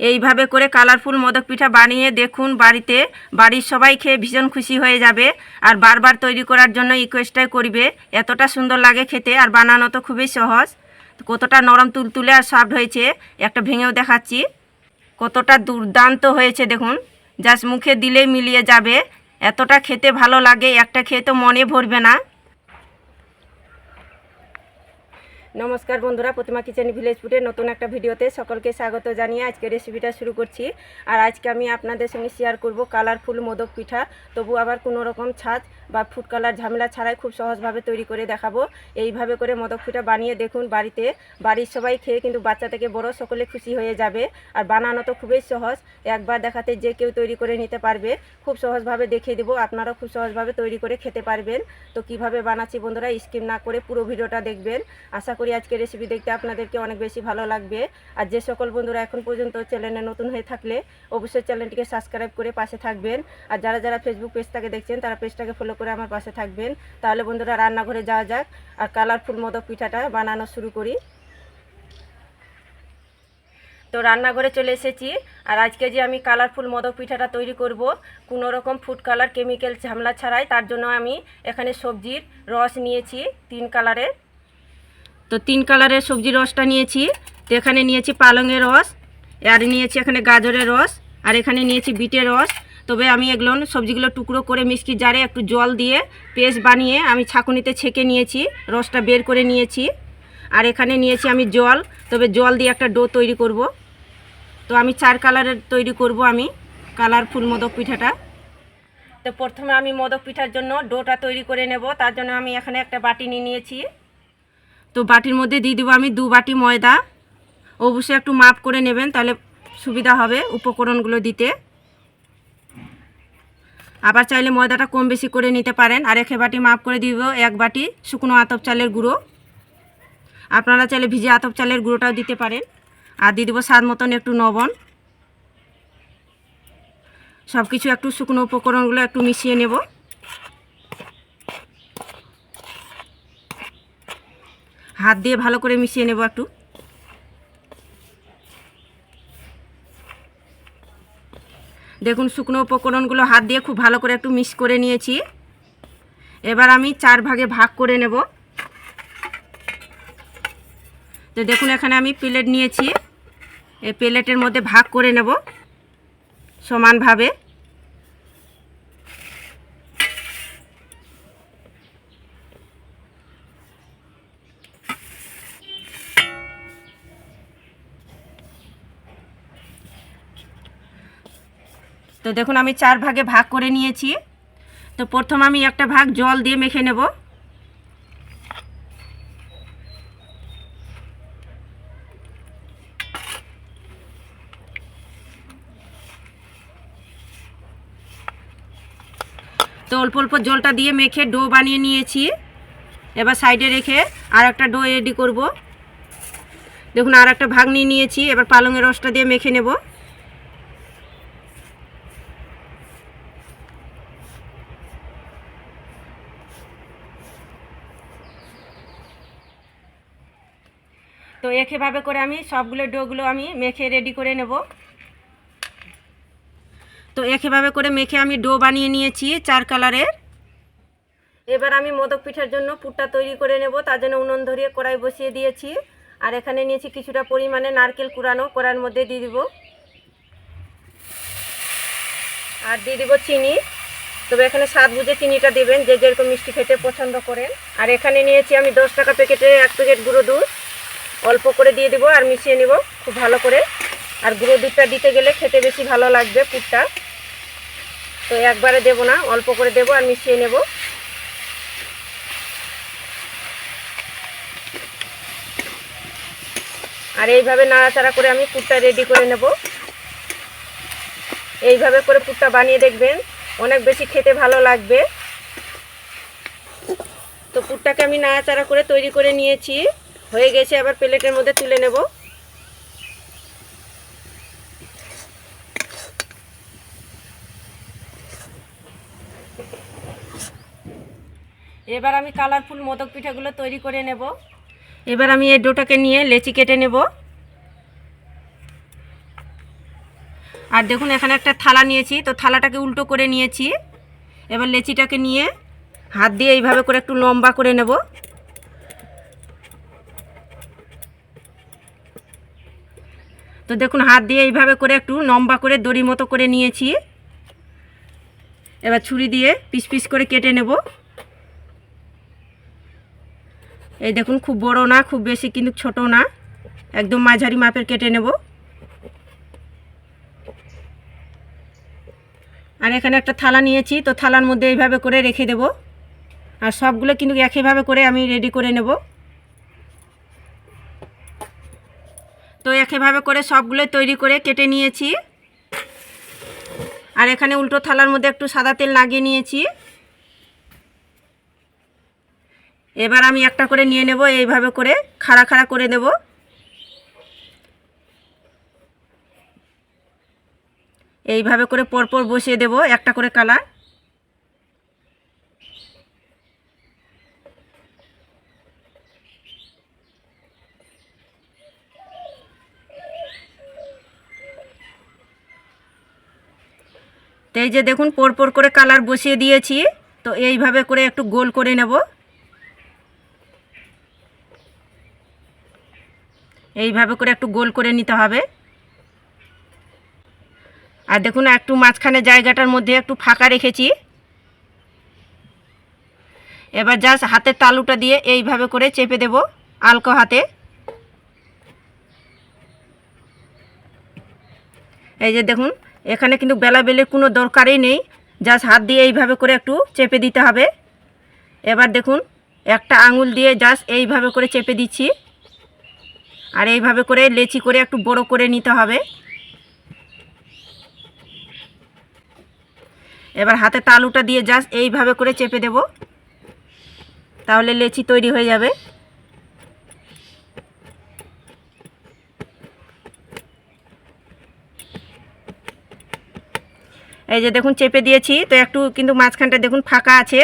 এইভাবে করে কালারফুল মোদক পিঠা বানিয়ে দেখুন বাড়িতে। বাড়ির সবাই খেয়ে ভীষণ খুশি হয়ে যাবে। আর বারবার তৈরি করার জন্য রিকোয়েস্টটাই করবে। এতটা সুন্দর লাগে খেতে আর বানানো তো খুবই সহজ। কতটা নরম তুলতুলে আর সফট হয়েছে, একটা ভেঙেও দেখাচ্ছি। কতটা দুর্দান্ত হয়েছে দেখুন। জাস্ট মুখে দিলেই মিলিয়ে যাবে। এতটা খেতে ভালো লাগে, একটা খেয়ে তো মনে ভরবে না। নমস্কার বন্ধুরা, প্রতিমা কিচেন ভিলেজ ফুডে নতুন একটা ভিডিওতে সকলকে স্বাগত জানিয়ে আজকে রেসিপিটা শুরু করছি। আর আজকে আমি আপনাদের সঙ্গে শেয়ার করব কালারফুল মোদক পিঠা। তবু আবার কোনো রকম ছাঁচ বা ফুড কালার ঝামেলা ছাড়াই খুব সহজভাবে তৈরি করে দেখাবো। এইভাবে করে মোদক বানিয়ে দেখুন বাড়িতে। বাড়ির সবাই খেয়ে কিন্তু বাচ্চা থেকে বড় সকলে খুশি হয়ে যাবে। আর বানানো তো খুবই সহজ। একবার দেখাতে যে কেউ তৈরি করে নিতে পারবে, খুব সহজভাবে দেখিয়ে দেবো। আপনারাও খুব সহজভাবে তৈরি করে খেতে পারবেন। তো কীভাবে বানাচ্ছি বন্ধুরা স্কিম না করে পুরো ভিডিওটা দেখবেন। আশা করি আজকে রেসিপি দেখতে আপনাদেরকে অনেক বেশি ভালো লাগবে। আর যে সকল বন্ধুরা এখন পর্যন্ত চ্যানেলে নতুন হয়ে থাকলে, অবশ্যই চ্যানেলটিকে সাবস্ক্রাইব করে পাশে থাকবেন। আর যারা যারা ফেসবুক পেজটাকে দেখছেন, তারা পেজটাকে ফলো করে আমার পাশে থাকবেন। তাহলে বন্ধুরা রান্নাঘরে যাওয়া যাক আর কালারফুল মোদক পিঠাটা বানানো শুরু করি। তো রান্নাঘরে চলে এসেছি আর আজকে যে আমি কালারফুল মোদক পিঠাটা তৈরি করব, কোনো রকম ফুড কালার কেমিক্যাল ঝামলা ছাড়াই, তার জন্য আমি এখানে সবজির রস নিয়েছি তিন কালারের তো তিন কালারের সবজির রসটা নিয়েছি, তো এখানে নিয়েছি পালংয়ের রস, আর নিয়েছি এখানে গাজরের রস, আর এখানে নিয়েছি বিটের রস তবে আমি এগুলো সবজিগুলো টুকরো করে মিষ্টি জারে একটু জল দিয়ে পেস্ট বানিয়ে আমি ছাঁকুনিতে ছেঁকে নিয়েছি, রসটা বের করে নিয়েছি। আর এখানে নিয়েছি আমি জল, তবে জল দিয়ে একটা ডো তৈরি করব। তো আমি চার কালারের তৈরি করব আমি, কালারফুল মোদক পিঠাটা। তো প্রথমে আমি মোদক পিঠার জন্য ডোটা তৈরি করে নেব, তার জন্য আমি এখানে একটা বাটি নিয়ে নিয়েছি। তো বাটির মধ্যে দিয়ে দেবো আমি দু বাটি ময়দা। অবশ্যই একটু মাপ করে নেবেন, তাহলে সুবিধা হবে উপকরণগুলো দিতে। আবার চাইলে ময়দাটা কম বেশি করে নিতে পারেন। আর একে বাটি মাপ করে দিব, এক বাটি শুকনো আতপ চালের গুঁড়ো। আপনারা চাইলে ভিজে আতপ চালের গুঁড়োটাও দিতে পারেন। আর দিয়ে দেবো স্বাদ মতন একটু নবন সব কিছু একটু শুকনো উপকরণগুলো একটু মিশিয়ে নেব। হাত দিয়ে ভালো করে মিশিয়ে নেব একটু। দেখুন শুকনো উপকরণগুলো হাত দিয়ে খুব ভালো করে একটু মিক্স করে নিয়েছি। এবার আমি চার ভাগে ভাগ করে নেব। তো দেখুন এখানে আমি প্লেট নিয়েছি। এই প্লেটের মধ্যে ভাগ করে নেব সমানভাবে। তো দেখুন, আমি চার ভাগে ভাগ করে নিয়েছি। তো প্রথম আমি একটা ভাগ জল দিয়ে মেখে নেব। তো অল্প অল্প জলটা দিয়ে মেখে ডো বানিয়ে নিয়েছি। এবার সাইডে রেখে আর একটা ডো রেডি করব। দেখুন, আর একটা ভাগ নিয়ে নিয়েছি। এবার পালংয়ের রসটা দিয়ে মেখে নেব। তো একইভাবে করে আমি সবগুলো ডোগুলো আমি মেখে রেডি করে নেব। তো একইভাবে করে মেখে আমি ডো বানিয়ে নিয়েছি চার কালারের এবার আমি মোদক পিঠার জন্য পুরটা তৈরি করে নেব, তার জন্য উনুন ধরিয়ে কড়াই বসিয়ে দিয়েছি। আর এখানে নিয়েছি কিছুটা পরিমাণে নারকেল কুড়ানো, কড়ার মধ্যে দিয়ে দিব। আর দিয়ে দিব চিনি। তবে এখানে স্বাদ বুঝে চিনিটা দেবেন, যে যেরকম মিষ্টি খেতে পছন্দ করেন। আর এখানে নিয়েছি আমি দশ টাকা প্যাকেটে এক প্যাকেট গুঁড়ো দুধ। অল্প করে দিয়ে দিব আর মিশিয়ে নিব খুব ভালো করে। আর গুঁড়ো দুধটা দিতে গেলে খেতে বেশি ভালো লাগবে পুরটা। তো একবারে দেব না, অল্প করে দেব আর মিশিয়ে নেব। আর এইভাবে নাড়াচাড়া করে আমি পুরটা রেডি করে নেব। এইভাবে করে পুরটা বানিয়ে দেখবেন, অনেক বেশি খেতে ভালো লাগবে। তো পুরটাকে আমি নাড়াচাড়া করে তৈরি করে নিয়েছি। হয়ে গেছে আবার প্লেটের মধ্যে তুলে নেব। এবার আমি কালারফুল মোদক পিঠাগুলো তৈরি করে নেব। এবার আমি এই ডোটাকে নিয়ে লেচি কেটে নেব। আর দেখুন, এখানে একটা থালা নিয়েছি, তো থালাটাকে উল্টো করে নিয়েছি। এবার লেচিটাকে নিয়ে হাত দিয়ে এইভাবে করে একটু লম্বা করে নেব। তো দেখুন, হাত দিয়ে এইভাবে করে একটু লম্বা করে দড়ি মতো করে নিয়েছি। এবার ছুরি দিয়ে পিস পিস করে কেটে নেব। এই দেখুন, খুব বড় না, খুব বেশি কিন্তু ছোট না। একদম মাঝারি মাপের কেটে নেব। আর এখানে একটা থালা নিয়েছি, তো থালার মধ্যে এইভাবে করে রেখে দেব। আর সবগুলো কিন্তু একইভাবে করে আমি রেডি করে নেব। তো একইভাবে করে সবগুলো তৈরি করে কেটে নিয়েছি। আর এখানে উল্টো থালার মধ্যে একটু সাদা তেল লাগিয়ে নিয়েছি। এবার আমি একটা করে নিয়ে নেব, এইভাবে করে খাড়া খাড়া করে দেব। এইভাবে করে পরপর বসিয়ে দেব একটা করে কালার। এই যে দেখুন পরপর করে কালার বসিয়ে দিয়েছি। তো এইভাবে করে একটু গোল করে নেব। এইভাবে করে একটু গোল করে নিতে হবে। আর দেখুন, একটু মাঝখানে জায়গাটার মধ্যে একটু ফাঁকা রেখেছি। এবার জাস্ট হাতের তালুটা দিয়ে এইভাবে করে চেপে দেব আলকো হাতে। এই যে দেখুন এখানে কিন্তু বেলা বেলে কোনো দরকারই নেই। জাস্ট হাত দিয়ে এইভাবে করে একটু চেপে দিতে হবে। এবার দেখুন, একটা আঙুল দিয়ে জাস্ট এইভাবে করে চেপে দিচ্ছি। আর এইভাবে করে লেচি করে একটু বড় করে নিতে হবে। এবার হাতে তালুটা দিয়ে জাস্ট এইভাবে করে চেপে দেব। তাহলে লেচি তৈরি হয়ে যাবে। এই যে দেখুন, চেপে দিয়েছি। তো একটু কিন্তু মাঝখানটা দেখুন ফাঁকা আছে।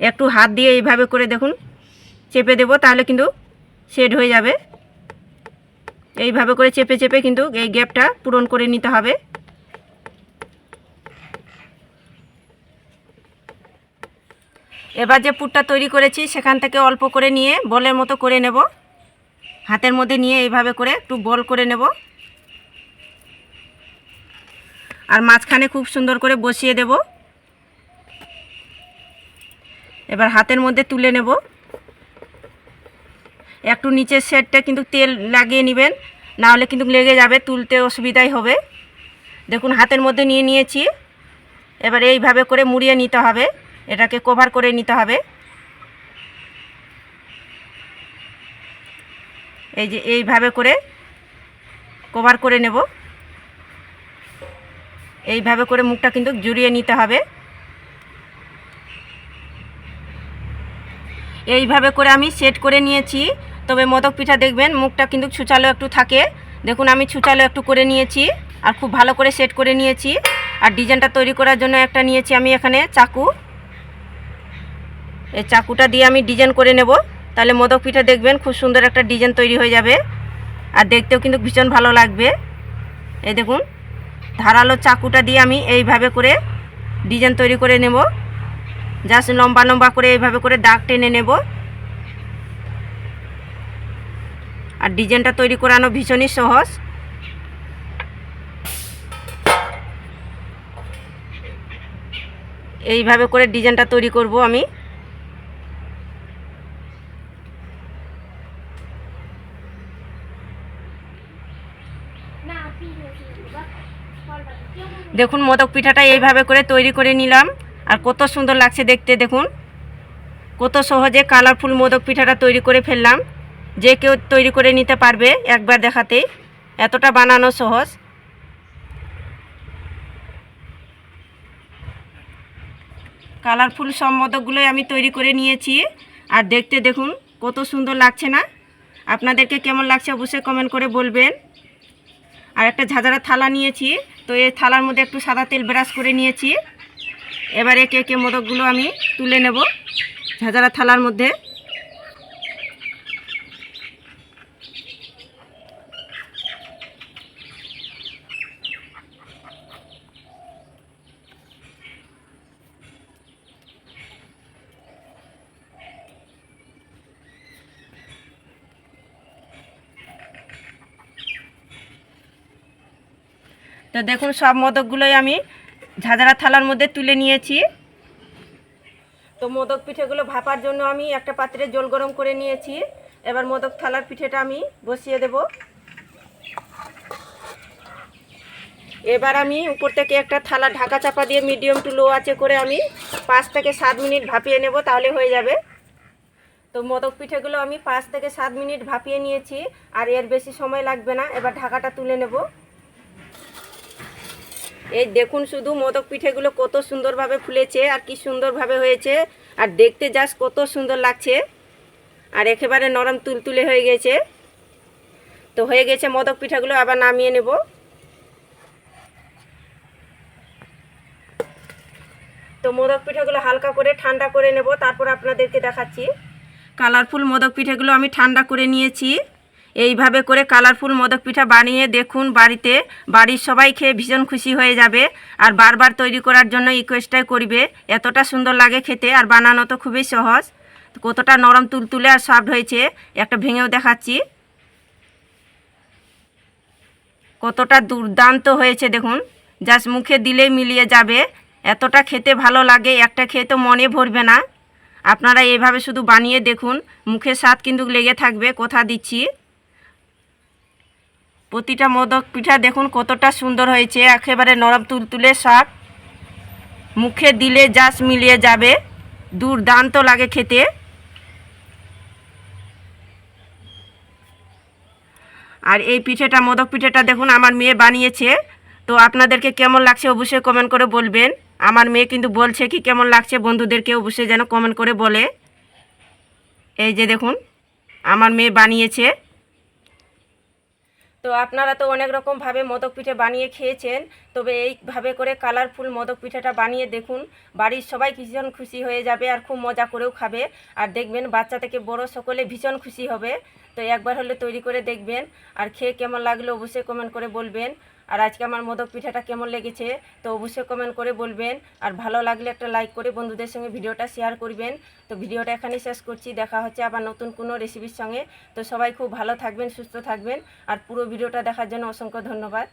একটু হাত দিয়ে এইভাবে করে দেখুন, চেপে দেব, তাহলে কিন্তু শেড হয়ে যাবে। এইভাবে করে চেপে চেপে কিন্তু এই গ্যাপটা পূরণ করে নিতে হবে। এবার যে পুরটা তৈরি করেছি, সেখান থেকে অল্প করে নিয়ে বলের মতো করে নেব। হাতের মধ্যে নিয়ে এইভাবে করে একটু বল করে নেব। আর মাঝখানে খুব সুন্দর করে বসিয়ে দেব। এবার হাতের মধ্যে তুলে নেব। একটু নিচের সেটটা কিন্তু তেল লাগিয়ে নেবেন নাহলে কিন্তু লেগে যাবে, তুলতে অসুবিধাই হবে। দেখুন, হাতের মধ্যে নিয়ে নিয়েছি। এবার এইভাবে করে মুড়িয়ে নিতে হবে, এটাকে কভার করে নিতে হবে। এই যে এইভাবে করে কভার করে নেব। এইভাবে করে মুখটা কিন্তু জুড়িয়ে নিতে হবে। এইভাবে করে আমি সেট করে নিয়েছি। তবে মোদক পিঠা দেখবেন, মুখটা কিন্তু ছুচালো একটু থাকে। দেখুন, আমি ছুচালো একটু করে নিয়েছি আর খুব ভালো করে সেট করে নিয়েছি। আর ডিজাইনটা তৈরি করার জন্য একটা নিয়েছি আমি এখানে চাকু। এই চাকুটা দিয়ে আমি ডিজাইন করে নেব। তাহলে মোদক পিঠা দেখবেন, খুব সুন্দর একটা ডিজাইন তৈরি হয়ে যাবে। আর দেখতেও কিন্তু ভীষণ ভালো লাগবে। এই দেখুন ধারালো চাকুটা দিয়ে আমি এইভাবে করে ডিজাইন তৈরি করে নেব। জাস্ট লম্বা লম্বা করে এইভাবে করে দাগ টেনে নেব। আর ডিজাইনটা তৈরি করানো ভীষণই সহজ। এইভাবে করে ডিজাইনটা তৈরি করব আমি। দেখুন, মোদক পিঠাটা এইভাবে করে তৈরি করে নিলাম। আর কত সুন্দর লাগছে দেখতে, দেখুন। কত সহজে কালারফুল মোদক পিঠাটা তৈরি করে ফেললাম। যে কেউ তৈরি করে নিতে পারবে একবার দেখাতেই। এতটা বানানো সহজ। কালারফুল সব মোদকগুলোই আমি তৈরি করে নিয়েছি। আর দেখতে, দেখুন, কত সুন্দর লাগছে না? আপনাদেরকে কেমন লাগছে অবশ্যই কমেন্ট করে বলবেন। আর একটা ঝাঁঝারা থালা নিয়েছি। তো এই থালার মধ্যে একটু সাদা তেল ব্রাশ করে নিয়েছি। এবার একে একে মোদকগুলো আমি তুলে নেব। ঝাঁঝারা থালার মধ্যে। তো দেখুন, সব মোদকগুলোই আমি ঝাঁঝরা থালার মধ্যে তুলে নিয়েছি। তো মোদক পিঠেগুলো ভাপার জন্য আমি একটা পাত্রে জল গরম করে নিয়েছি। এবার মোদক থালার পিঠেটা আমি বসিয়ে দেব। এবার আমি উপর থেকে একটা থালা ঢাকা চাপা দিয়ে মিডিয়াম টু লো আছে করে আমি পাঁচ থেকে সাত মিনিট ভাপিয়ে নেব, তাহলে হয়ে যাবে। তো মোদক পিঠেগুলো আমি পাঁচ থেকে সাত মিনিট ভাপিয়ে নিয়েছি, আর এর বেশি সময় লাগবে না। এবার ঢাকাটা তুলে নেব। এই দেখুন শুধু মোদক পিঠেগুলো কত সুন্দরভাবে ফুলেছে আর কি সুন্দরভাবে হয়েছে। আর দেখতে জাস্ট কত সুন্দর লাগছে। আর একেবারে নরম তুলতুলে হয়ে গেছে। তো হয়ে গেছে মোদক পিঠাগুলো, আবার নামিয়ে নেব। তো মোদক পিঠাগুলো হালকা করে ঠান্ডা করে নেব, তারপর আপনাদেরকে দেখাচ্ছি। কালারফুল মোদক পিঠাগুলো আমি ঠান্ডা করে নিয়েছি। এইভাবে করে কালারফুল মোদক পিঠা বানিয়ে দেখুন বাড়িতে। বাড়ির সবাই খেয়ে ভীষণ খুশি হয়ে যাবে। আর বারবার তৈরি করার জন্য রিকোয়েস্টটাই করবে। এতটা সুন্দর লাগে খেতে আর বানানো তো খুবই সহজ। কতটা নরম তুলতুলে আর সফট হয়েছে, একটা ভেঙেও দেখাচ্ছি। কতটা দুর্দান্ত হয়েছে দেখুন। জাস্ট মুখে দিলেই মিলিয়ে যাবে। এতটা খেতে ভালো লাগে, একটা খেয়ে তো মনে ভরবে না। আপনারা এভাবে শুধু বানিয়ে দেখুন। মুখের স্বাদ কিন্তু লেগে থাকবে, কথা দিচ্ছি। প্রতিটা মোদক পিঠা দেখুন কতটা সুন্দর হয়েছে, একেবারে নরম তুলতুলে সব মুখে দিলে জাস মিলিয়ে যাবে, দুর্দান্ত লাগে খেতে। আর এই পিঠেটা, মোদক পিঠেটা দেখুন আমার মেয়ে বানিয়েছে। তো আপনাদেরকে কেমন লাগছে অবশ্যই কমেন্ট করে বলবেন। আমার মেয়ে কিন্তু বলছে কি কেমন লাগছে বন্ধুদেরকে অবশ্যই যেন কমেন্ট করে বলে। এই যে দেখুন, আমার মেয়ে বানিয়েছে। তো আপনারা তো অনেক রকমভাবে মোদক পিঠে বানিয়ে খেয়েছেন। তবে এইভাবে করে কালারফুল মোদক পিঠাটা বানিয়ে দেখুন। বাড়ির সবাই ভীষণ খুশি হয়ে যাবে আর খুব মজা করেও খাবে। আর দেখবেন বাচ্চা থেকে বড় সকলে ভীষণ খুশি হবে। তো একবার হলে তৈরি করে দেখবেন। আর খেয়ে কেমন লাগল অবশ্যই কমেন্ট করে বলবেন। আর আজকে আমার মোদক পিঠাটা কেমন লেগেছে, তো অবশ্যই কমেন্ট করে বলবেন। আর ভালো লাগলে একটা লাইক করে বন্ধুদের সঙ্গে ভিডিওটা শেয়ার করবেন। তো ভিডিওটা এখানেই শেষ করছি, দেখা হচ্ছে আবার নতুন কোনো রেসিপির সঙ্গে। তো সবাই খুব ভালো থাকবেন, সুস্থ থাকবেন। আর পুরো ভিডিওটা দেখার জন্য অসংখ্য ধন্যবাদ।